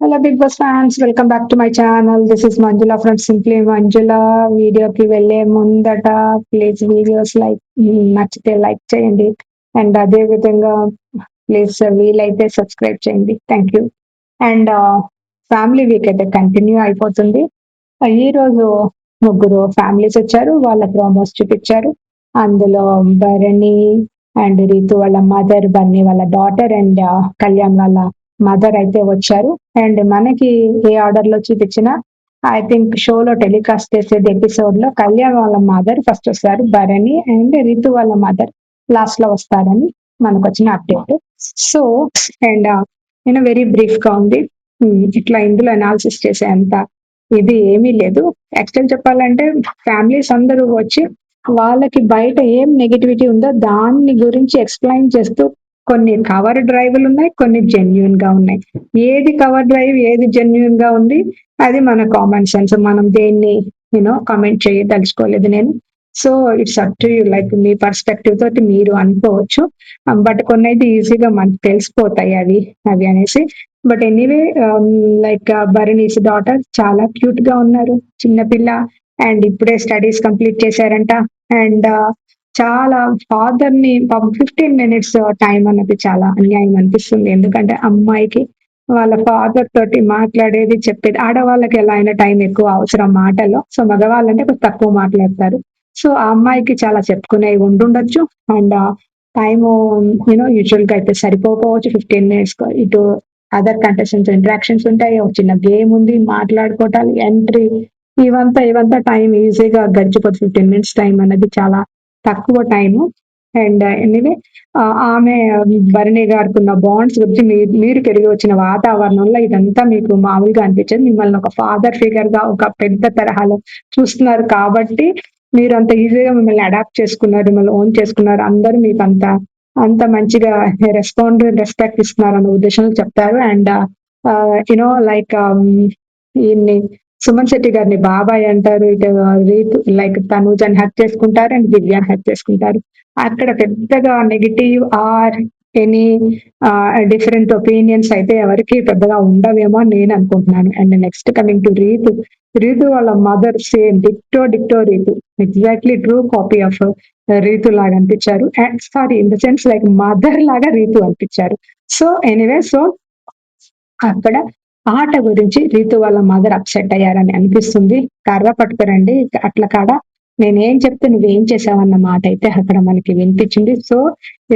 Hello Bigg Boss fans welcome back to my channel this is Manjula from simply Manjula వీడియోకి వెళ్ళే ముందట please videos like నచ్చితే like చేయండి. And అదే విధంగా ప్లీజ్ వీలైతే సబ్స్క్రైబ్ చేయండి. Thank you and family week అయితే కంటిన్యూ అయిపోతుంది. Uh, ఈ రోజు ముగ్గురు ఫ్యామిలీస్ వచ్చారు. వాళ్ళ ప్రోమోస్ చూపించారు. అందులో భరణి అండ్ రీతు వాళ్ళ మదర్ బన్నీ వాళ్ళ డాటర్ అండ్ uh, కళ్యాణ్ వాళ్ళ మదర్ అయితే వచ్చారు. అండ్ మనకి ఏ ఆర్డర్లో చూపించినా ఐ థింక్ షోలో టెలికాస్ట్ చేసేది ఎపిసోడ్లో కళ్యాణ్ వాళ్ళ మదర్ ఫస్ట్ వస్తారు. భరణి అండ్ రితు వాళ్ళ మదర్ లాస్ట్లో వస్తారని మనకు వచ్చిన అప్డేట్. సో అండ్ నేను వెరీ బ్రీఫ్గా ఉంది. ఇట్లా ఇందులో అనాలిసిస్ చేసే అంత ఇది ఏమీ లేదు. యాక్చువల్ చెప్పాలంటే ఫ్యామిలీస్ అందరూ వచ్చి వాళ్ళకి బయట ఏం నెగిటివిటీ ఉందో దాన్ని గురించి ఎక్స్ప్లెయిన్ చేస్తూ కొన్ని కవర్ డ్రైవ్లు ఉన్నాయి కొన్ని జెన్యున్గా ఉన్నాయి. ఏది కవర్ డ్రైవ్ ఏది జెన్యున్గా ఉంది అది మన కామన్ సెన్స్ మనం దేన్ని యూనో కామెంట్ చేయదలుచుకోలేదు నేను. So it's up to you like me perspective తోటి మీరు అనుకోవచ్చు. Um, బట్ కొన్ని అయితే ఈజీగా మనకు తెలిసిపోతాయి అవి అవి అనేసి. But anyway like Bharani's daughter చాలా క్యూట్గా ఉన్నారు. చిన్నపిల్ల అండ్ ఇప్పుడే స్టడీస్ కంప్లీట్ చేశారంట. అండ్ చాలా ఫాదర్ని ఫిఫ్టీన్ మినిట్స్ టైం అన్నది చాలా అన్యాయం అనిపిస్తుంది. ఎందుకంటే అమ్మాయికి వాళ్ళ ఫాదర్ తోటి మాట్లాడేది చెప్పేది ఆడవాళ్ళకి ఎలా అయినా టైం ఎక్కువ అవసరం మాటల్లో సో మగవాళ్ళంటే కొంచెం తక్కువ మాట్లాడతారు. సో ఆ అమ్మాయికి చాలా చెప్పుకునేవి ఉండుండొచ్చు. అండ్ టైము యూనో యూజువల్గా అయితే సరిపోవచ్చు ఫిఫ్టీన్ మినిట్స్ ఇటు అదర్ కంటెస్టెంట్స్ ఇంటరాక్షన్స్ ఉంటాయి. ఒక చిన్న గేమ్ ఉంది మాట్లాడుకోవటాలు ఎంట్రీ ఇవంతా ఇవంతా టైం ఈజీగా గడిచిపోతుంది. ఫిఫ్టీన్ మినిట్స్ టైం అనేది చాలా తక్కువ టైము అండ్ ఎనివే ఆమె భరణి గారికి ఉన్న బాండ్స్ గురించి మీ- మీరు పెరిగి వచ్చిన వాతావరణంలో ఇదంతా మీకు మామూలుగా అనిపించింది. మిమ్మల్ని ఒక ఫాదర్ ఫిగర్గా ఒక పెద్ద తరహాలో చూస్తున్నారు కాబట్టి మీరు అంత ఈజీగా మిమ్మల్ని అడాప్ట్ చేసుకున్నారు మిమ్మల్ని ఓన్ చేసుకున్నారు. అందరూ మీకు అంత అంత మంచిగా రెస్పాండ్ రెస్పెక్ట్ ఇస్తున్నారు అన్న ఉద్దేశంలో చెప్తారు. అండ్ యునో లైక్ ఈయన్ని సుమన్ శెట్టి గారిని బాబాయ్ అంటారు ఇక రీతు లైక్ తనూజని హక్ చేసుకుంటారు అండ్ దివ్యాన్ని హక్ చేసుకుంటారు. అక్కడ పెద్దగా negative or any different opinions అయితే ఎవరికి పెద్దగా ఉండవేమో అని నేను అనుకుంటున్నాను. And next coming to Ritu. Ritu వాళ్ళ mother same డిక్టో డిక్టో Ritu. Exactly true copy of Ritu లాగా అనిపించారు. And sorry in the sense like mother లాగా రీతు అనిపించారు. సో ఎనీవే సో అక్కడ ఆట గురించి రీతు వాళ్ళ మదర్ అప్సెట్ అయ్యారని అనిపిస్తుంది. కర్ర పట్టుకురండి అట్ల కాడ నేనేం చెప్తే నువ్వేం చేసావన్న మాట అయితే అక్కడ మనకి వినిపించింది. సో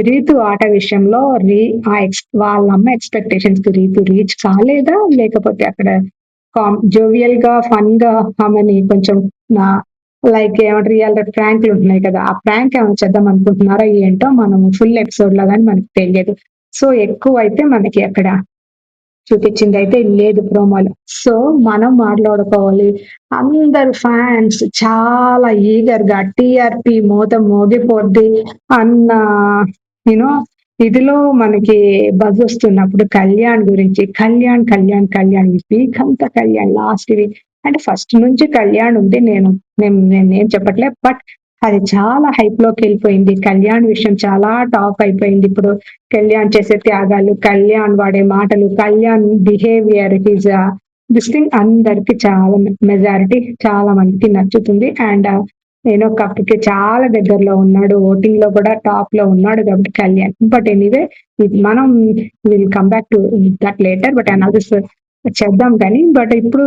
రీతు ఆట విషయంలో రీ ఆ ఎక్స్ వాళ్ళ అమ్మ ఎక్స్పెక్టేషన్స్కి రీతు రీచ్ కాలేదా? లేకపోతే అక్కడ జోవియల్గా ఫన్గా ఆమెని కొంచెం నా లైక్ ఏమంటారు రియల్ ప్రాంక్లు ఉంటున్నాయి కదా ఆ ప్రాంక్ ఏమైనా చేద్దాం అనుకుంటున్నారా ఏంటో మనం ఫుల్ ఎపిసోడ్లో కానీ మనకి తెలియదు. సో ఎక్కువ అయితే మనకి అక్కడ చూపించింది అయితే లేదు ప్రోమోలో. సో మనం మాట్లాడుకోవాలి. అందరు ఫ్యాన్స్ చాలా ఈగర్గా టిఆర్పి మూత మోగిపోద్ది అన్న యూనో ఇదిలో మనకి బజ్ వస్తున్నప్పుడు కళ్యాణ్ గురించి కళ్యాణ్ కళ్యాణ్ కళ్యాణ్ వీక్ అంతా కళ్యాణ్ లాస్ట్ వీక్. అంటే ఫస్ట్ నుంచి కళ్యాణ్ ఉంది నేను నేను నేనేం చెప్పట్లే బట్ అది చాలా హైప్లోకి వెళ్ళిపోయింది. కళ్యాణ్ విషయం చాలా టాప్ అయిపోయింది. ఇప్పుడు కళ్యాణ్ చేసే త్యాగాలు కళ్యాణ్ వాడే మాటలు Kalyan behaviour his this thing అందరికి చాలా మెజారిటీ చాలా మందికి నచ్చుతుంది. అండ్ uh, నేను కప్కి చాలా దగ్గరలో ఉన్నాడు. ఓటింగ్లో కూడా టాప్లో ఉన్నాడు కాబట్టి కళ్యాణ్. బట్ ఎనీవే మనం will come back to that later but analysis చేద్దాం కానీ బట్ ఇప్పుడు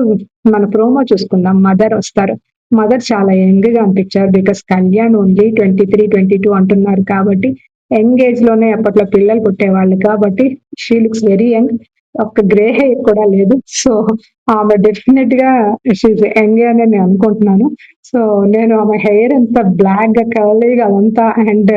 మన ప్రోమో చూసుకుందాం. మదర్ వస్తారు. మదర్ చాలా యంగ్గా అనిపించారు because Kalyan only twenty three twenty two అంటున్నారు కాబట్టి యంగ్ ఏజ్లోనే అప్పట్లో పిల్లలు పుట్టేవాళ్ళు కాబట్టి షీ లుక్స్ వెరీ యంగ్. ఒక గ్రే హెయిర్ కూడా లేదు. సో ఆమె డెఫినెట్గా షీజ్ యంగ్ అని నేను అనుకుంటున్నాను. సో నేను ఆమె హెయిర్ ఎంత బ్లాక్గా కర్లీగా అదంతా అండ్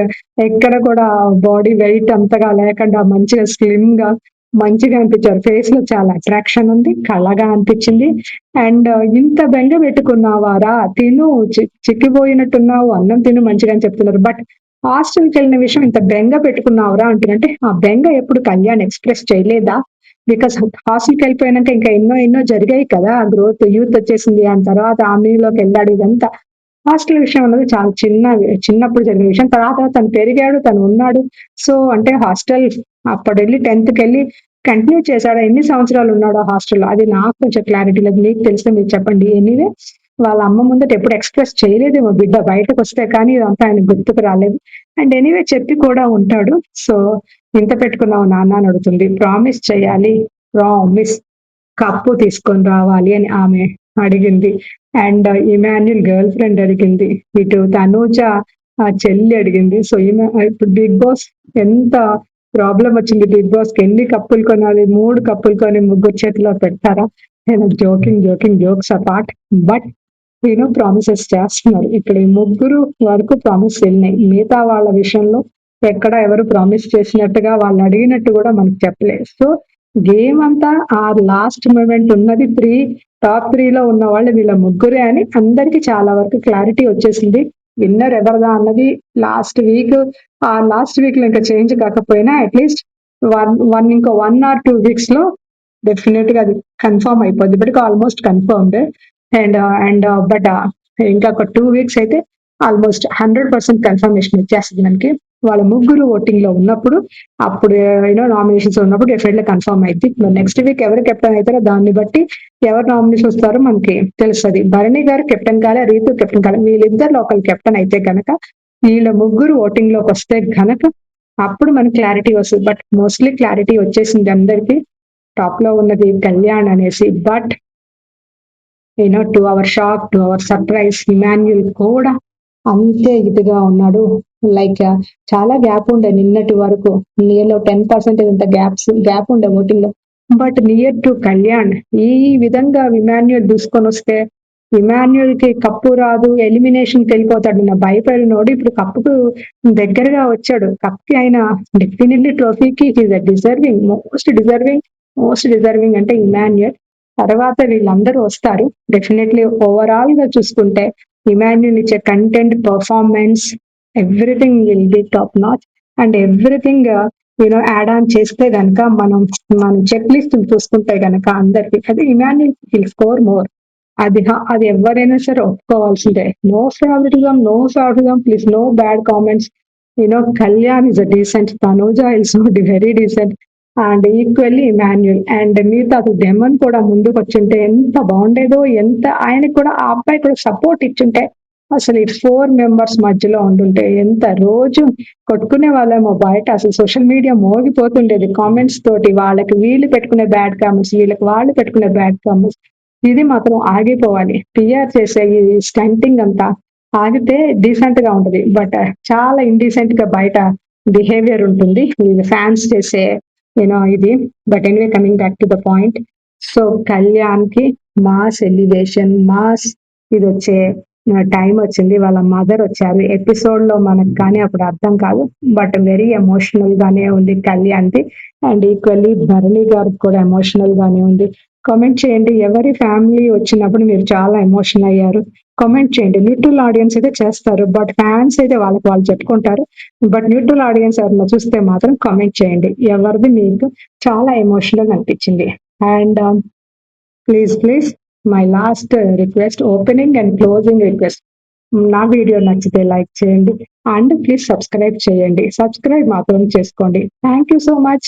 ఎక్కడ కూడా బాడీ వెయిట్ అంతగా లేకుండా మంచిగా స్లిమ్గా మంచిగా అనిపించారు. ఫేస్లో చాలా అట్రాక్షన్ ఉంది కళగా అనిపించింది. అండ్ uh, ఇంత బెంగ పెట్టుకున్నావారా తిను చి- చిక్కిపోయినట్టున్నావు అన్నం తిను మంచిగా అని చెప్తున్నారు. బట్ హాస్టల్కి వెళ్ళిన విషయం ఇంత బెంగ పెట్టుకున్నావురా అంటున్నంటే ఆ బెంగ ఎప్పుడు కళ్యాణ్ ఎక్స్ప్రెస్ చేయలేదా? బికాస్ హాస్టల్కి వెళ్ళిపోయినాక ఇంకా ఎన్నో ఎన్నో జరిగాయి కదా గ్రోత్ యూత్ వచ్చేసింది. ఆ తర్వాత ఆర్మీలోకి వెళ్ళాడు ఇదంతా. హాస్టల్ విషయం అన్నది చాలా చిన్న చిన్నప్పుడు జరిగిన విషయం. తర్వాత తను పెరిగాడు తను ఉన్నాడు. సో అంటే హాస్టల్ అప్పుడు వెళ్ళి టెన్త్కి వెళ్ళి కంటిన్యూ చేశాడు. ఎన్ని సంవత్సరాలు ఉన్నాడో హాస్టల్లో? అది నాకు కొంచెం క్లారిటీ లేదు. మీకు తెలిస్తే మీరు చెప్పండి. ఎనీవే వాళ్ళ అమ్మ ముందట ఎప్పుడు ఎక్స్ప్రెస్ చేయలేదేమో బిడ్డ బయటకు వస్తే కానీ ఇదంతా ఆయన గుర్తుకు రాలేదు. అండ్ ఎనీవే చెప్పి కూడా ఉంటాడు. సో ఇంత పెట్టుకున్నావు నాన్న అని అడుగుతుంది. ప్రామిస్ చేయాలి. ప్రామిస్ కప్పు తీసుకొని రావాలి అని ఆమె అడిగింది. అండ్ ఇమాన్యుల్ గర్ల్ ఫ్రెండ్ అడిగింది. ఇటు తనూజ ఆ చెల్లి అడిగింది. సో ఈమె ఇప్పుడు బిగ్ బాస్ ఎంత ప్రాబ్లం వచ్చింది బిగ్ బాస్కి ఎన్ని కప్పులు కొనాలి? మూడు కప్పులు కొని ముగ్గురు చేతిలో పెడతారా? నేను joking joking jokes apart. But నేను ప్రామిసెస్ చేస్తున్నారు ఇక్కడ ఈ ముగ్గురు వరకు ప్రామిస్ వెళ్ళినాయి. మిగతా వాళ్ళ విషయంలో ఎక్కడ ఎవరు ప్రామిస్ చేసినట్టుగా వాళ్ళు అడిగినట్టు కూడా మనకు చెప్పలేదు. సో గేమ్ అంతా ఆ లాస్ట్ మూమెంట్ ఉన్నది త్రీ టాప్ త్రీలో ఉన్న వాళ్ళు వీళ్ళ ముగ్గురే అని అందరికి చాలా వరకు క్లారిటీ వచ్చేసింది. విన్నర్ ఎవరిదా అన్నది లాస్ట్ వీక్ ఆ లాస్ట్ వీక్లో ఇంకా చేంజ్ కాకపోయినా అట్లీస్ట్ వన్ వన్ ఇంకో వన్ ఆర్ టూ వీక్స్లో డెఫినెట్గా అది కన్ఫర్మ్ అయిపోద్ది. But almost confirmed and and but ఇంకా ఒక టూ వీక్స్ అయితే ఆల్మోస్ట్ హండ్రెడ్ పర్సెంట్ కన్ఫర్మేషన్ వచ్చేస్తుంది మనకి. వాళ్ళ ముగ్గురు ఓటింగ్లో ఉన్నప్పుడు అప్పుడు యూనో నామినేషన్స్ ఉన్నప్పుడు డెఫినెట్లీ కన్ఫర్మ్ అయింది నెక్స్ట్ వీక్ ఎవరు కెప్టెన్ అవుతారో దాన్ని బట్టి ఎవరు నామినేషన్ వస్తారో మనకి తెలుస్తుంది. భరణి గారు కెప్టెన్ కాలే రీతు కెప్టెన్ కాలే వీళ్ళిద్దరు లోకల్ కెప్టెన్ అయితే గనక వీళ్ళ ముగ్గురు ఓటింగ్లోకి వస్తే గనక అప్పుడు మనకి క్లారిటీ వస్తుంది. బట్ మోస్ట్లీ క్లారిటీ వచ్చేసింది అందరికి. టాప్లో ఉన్నది కళ్యాణ్ అనేసి but you know to our shock to our surprise Emmanuel కూడా అంతే ఇదిగా ఉన్నాడు. లైక్ uh, చాలా గ్యాప్ ఉండే నిన్నటి వరకు. నియర్ టెన్ పర్సెంటేజ్ అంత గ్యాప్స్ గ్యాప్ ఉండే ఓటింగ్లో బట్ నియర్ టు కళ్యాణ్ ఈ విధంగా ఇమాన్యుల్ దూసుకొని వస్తే ఇమాన్యుల్కి కప్పు రాదు ఎలిమినేషన్కి వెళ్ళిపోతాడు నా భయపడినోడు ఇప్పుడు కప్పుకు దగ్గరగా వచ్చాడు. కప్కి ఆయన definitely ట్రోఫీకి deserving most deserving most deserving అంటే ఇమాన్యుయల్ తర్వాత వీళ్ళందరూ వస్తారు. డెఫినెట్లీ ఓవరాల్గా చూసుకుంటే ఇమాన్యుల్ ఇచ్చే content performance everything will be top notch and everything you know add on చేస్తే గనక మనం మనం చెక్ లిస్ట్ చూసుకుంటే గనక అందరికి అది ఇమాన్యుల్ విల్ స్కోర్ మోర్ అది అది ఎవరైనా సరే ఒప్పుకోవాల్సిందే. No favouritism no favouritism please no bad comments you know Kalyan is a decent Tanuja is very decent and equally Emmanuel and మిగతా డెమన్ కూడా ముందుకు వచ్చింటే ఎంత బాగుండేదో ఎంత ఆయనకి కూడా ఆ అబ్బాయి కూడా సపోర్ట్ ఇచ్చుంటే అసలు ఈ ఫోర్ మెంబర్స్ మధ్యలో ఉండుంటే ఎంత రోజు కొట్టుకునే వాళ్ళేమో బయట అసలు సోషల్ మీడియా మోగిపోతుండేది. కామెంట్స్ తోటి వాళ్ళకి వీళ్ళు పెట్టుకునే బ్యాడ్ కామెంట్స్ వీళ్ళకి వాళ్ళు పెట్టుకునే బ్యాడ్ కామెంట్స్ ఇది మాత్రం ఆగిపోవాలి. పిఆర్ చేసే ఈ స్టంటింగ్ అంతా ఆగితే డీసెంట్గా ఉంటుంది. బట్ uh, చాలా ఇండీసెంట్గా బయట బిహేవియర్ ఉంటుంది. వీళ్ళు ఫ్యాన్స్ చేసే యూనో ఇది. But anyway coming back to the point so కళ్యాణ్కి మాస్ ఎలివేషన్ మాస్ ఇది వచ్చే టైం వచ్చింది. వాళ్ళ మదర్ వచ్చారు. ఎపిసోడ్లో మనకు కానీ అప్పుడు అర్థం కాదు. బట్ వెరీ ఎమోషనల్ గానే ఉంది కళ్యాణ్ది అండ్ ఈక్వల్లీ భరణి గారికి కూడా ఎమోషనల్ గానే ఉంది. కామెంట్ చేయండి. ఎవరి ఫ్యామిలీ వచ్చినప్పుడు మీరు చాలా ఎమోషన్ అయ్యారు. కామెంట్ చేయండి. న్యూట్రల్ ఆడియన్స్ అయితే చేస్తారు. బట్ ఫ్యాన్స్ అయితే వాళ్ళకి వాళ్ళు చెప్పుకుంటారు. బట్ న్యూట్రల్ ఆడియన్స్ ఎవరైనా చూస్తే మాత్రం కామెంట్ చేయండి. ఎవరిది మీకు చాలా ఎమోషనల్ అనిపించింది. And please please my last request opening and closing request నా వీడియో నచ్చితే లైక్ చేయండి అండ్ ప్లీజ్ సబ్స్క్రైబ్ చేయండి. సబ్స్క్రైబ్ మాత్రం చేసుకోండి. Thank you so much